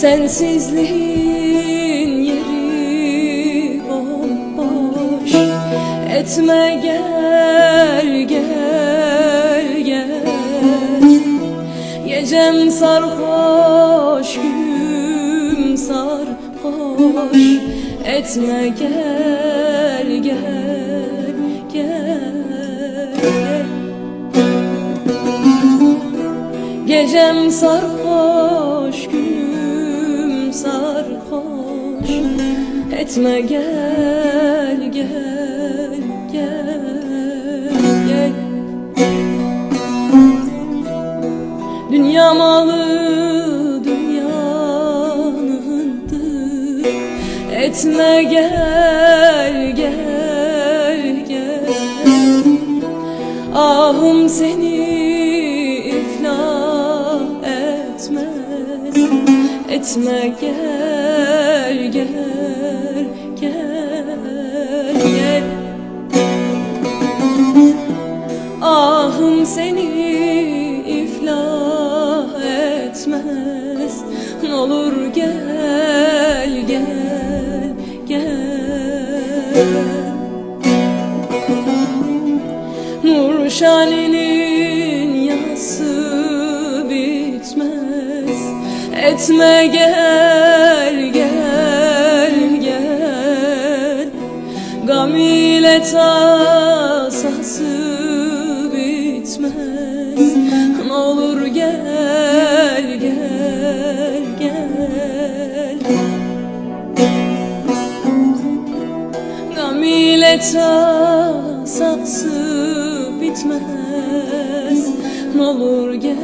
Sensizliğin yeri bomboş. Etme gel gel gel. Gecem sarhoş gün sarhoş. Etme gel gel gel. Gecem sarhoş, günüm Etme gel, gel, gel, gel. Dünya malı dünyanındır Etme gel, gel, gel. Ahım seni iflah etmez. Etme gel gel Ahım seni iflah etmez. Ne olur gel gel gel. Nur şalinin yası bitmez. Etme gel gel gel. Gam ile tasası bitmez Ne olur gel gel gel. Gam ile tasası bitmez. Ne olur gel,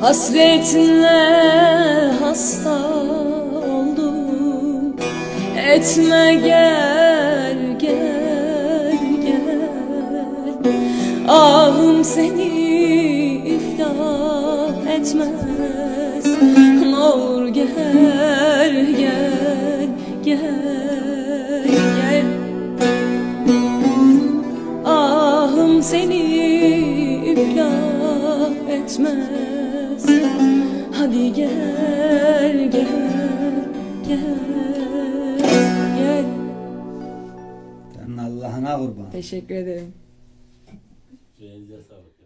Hasretinle hasta oldum. Etme gel gel gel. Ahım seni iflah etmez. Olur gel gel gel gel. Ahım seni iflah etmez Hadi gel gel gel gel Senin Allah'ına kurban. Teşekkür ederim. Elinize sağlık.